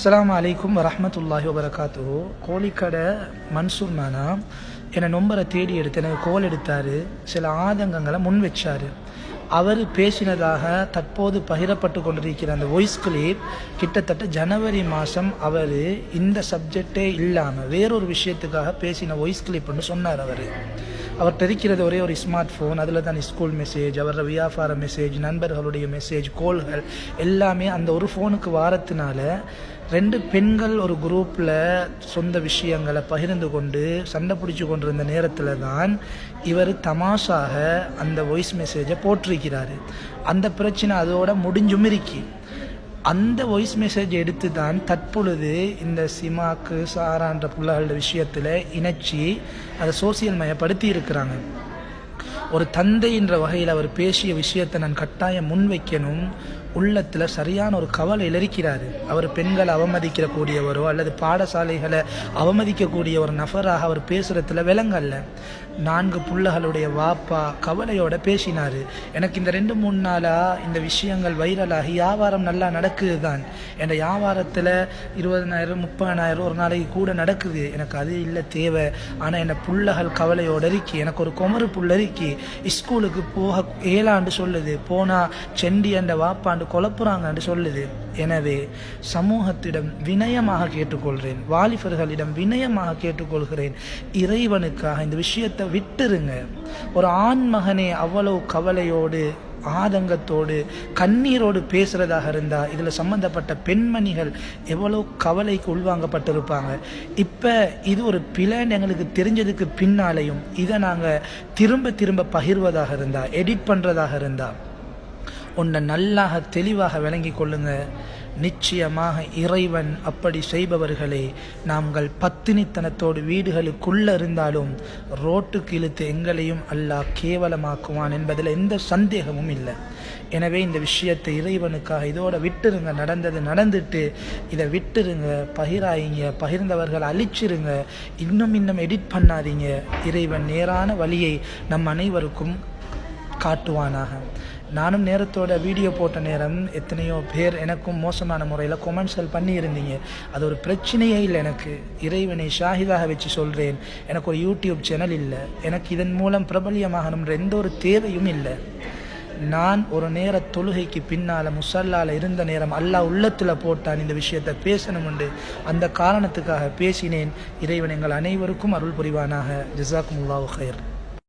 அஸ்லாம் அலைக்கும் வரஹ்மத்துல்லாஹி வபரகாத்து கோழிக்கடை மன்சூர் நானா என்னை நொம்பரை தேடி எடுத்து எனக்கு கோல் எடுத்தார். சில ஆதங்கங்களை முன் வச்சார். அவர் பேசினதாக தற்போது பகிரப்பட்டு கொண்டிருக்கிற அந்த வாய்ஸ் கிளிப் கிட்டத்தட்ட ஜனவரி மாதம் அவர் இந்த சப்ஜெக்டே இல்லாமல் வேறொரு விஷயத்துக்காக பேசின வாய்ஸ் கிளிப்னு சொன்னார் அவர். அவர்கிட்ட இருக்கிறது ஒரே ஒரு ஸ்மார்ட் ஃபோன் அதில் தான் ஸ்கூல் மெசேஜ் அவரோட வியாபார மெசேஜ் நண்பர்களுடைய மெசேஜ் கோல்கள் எல்லாமே அந்த ஒரு ஃபோனுக்கு வாரத்தினால ரெண்டு பெண்கள் ஒரு குரூப்பில் சொந்த விஷயங்களை பகிர்ந்து கொண்டு சண்டை பிடிச்சி கொண்டிருந்த நேரத்தில் தான் இவர் தமாஷாக அந்த வாய்ஸ் மெசேஜை போட்டிருக்கிறாரு அந்த பிரச்சனை அதோட முடிஞ்சும் இருக்கி. அந்த வாய்ஸ் மெசேஜ் எடுத்து தான் தற்பொழுது இந்த சிமாக்கு சாரான்ற பிள்ளைகளோட விஷயத்தில் இணைச்சி அதை சோசியல் மயப்படுத்தி இருக்கிறாங்க. ஒரு தந்தைன்ற வகையில் அவர் பேசிய விஷயத்தை நான் கட்டாயம் முன்வைக்கணும். உள்ளத்தில் சரியான ஒரு கவலையில் இருக்கிறாரு அவர் பெண்களை அவமதிக்கிற கூடியவரோ அல்லது பாடசாலைகளை அவமதிக்கக்கூடிய ஒரு நபராக அவர் பேசுகிறதுல விலங்கல்ல. நான்கு புள்ளகளுடைய வாப்பா கவலையோட பேசினார். எனக்கு இந்த ரெண்டு மூணு நாளாக இந்த விஷயங்கள் வைரலாகி வியாபாரம் நல்லா நடக்குது தான் என் வியாபாரத்தில் இருபதனாயிரம் முப்பதனாயிரம் ஒரு நாளைக்கு கூட நடக்குது. எனக்கு அது இல்லை தேவை. ஆனால் என்னை புள்ளகள் கவலையோட இருக்கி. எனக்கு ஒரு குமரு புள்ள இருக்கி. ஸ்கூலுக்கு போக ஏழாண்டு சொல்லுது. போனால் செண்டி அந்த வாப்பாண்டு குழப்புறாங்கன்னு சொல்லுது. எனவே சமூகத்திடம் வினயமாக கேட்டுக்கொள்கிறேன். வாலிபர்களிடம் வினயமாக கேட்டுக்கொள்கிறேன். இறைவனுக்காக இந்த விஷயத்தை விட்டுருங்க. ஒரு ஆண் மகனே அவ்வளவு கவலையோடு ஆதங்கத்தோடு கண்ணீரோடு பேசுகிறதாக இருந்தால் இதில் சம்மந்தப்பட்ட பெண்மணிகள் எவ்வளோ கவலைக்கு உள்வாங்கப்பட்டிருப்பாங்க. இப்போ இது ஒரு பிளான் எங்களுக்கு தெரிஞ்சதுக்கு பின்னாலேயும் இதை நாங்கள் திரும்ப திரும்ப பகிர்வதாக இருந்தால் எடிட் பண்ணுறதாக இருந்தால் உன்னை நல்லாக தெளிவாக விளங்கி கொள்ளுங்க. நிச்சயமாக இறைவன் அப்படி செய்பவர்களே நாங்கள் பத்தினித்தனத்தோடு வீடுகளுக்குள்ளே இருந்தாலும் ரோட்டுக்கு இழுத்து எங்களையும் அல்லாஹ் கேவலமாக்குவான் என்பதில் எந்த சந்தேகமும் இல்லை. எனவே இந்த விஷயத்தை இறைவனுக்காக இதோட விட்டுருங்க. நடந்தது நடந்துட்டு இதை விட்டுருங்க. பகிராயிங்க. பகிர்ந்தவர்கள் அழிச்சிருங்க. இன்னும் இன்னும் எடிட் பண்ணாதீங்க. இறைவன் நேரான வழியை நம் அனைவருக்கும் காட்டுவானாக. நானும் நேரத்தோட வீடியோ போட்ட நேரம் எத்தனையோ பேர் எனக்கும் மோசமான முறையில் கொமெண்ட்ஸ்கள் பண்ணியிருந்தீங்க. அது ஒரு பிரச்சனையே இல்லை எனக்கு. இறைவனை ஷாஹிதாக வச்சு சொல்கிறேன் எனக்கு ஒரு யூடியூப் சேனல் இல்லை. எனக்கு இதன் மூலம் பிரபலியமாகணுன்ற எந்த ஒரு தேவையும் இல்லை. நான் ஒரு நேர தொழுகைக்கு பின்னால் முசல்லால் இருந்த நேரம் அல்லாஹ் உள்ளத்தில் போட்டான். இந்த விஷயத்தை பேசணும்ண்டு அந்த காரணத்துக்காக பேசினேன். இறைவன் எங்கள் அனைவருக்கும் அருள் புரிவானாக. ஜிசாக்குமுல்லாஹு ஹயர்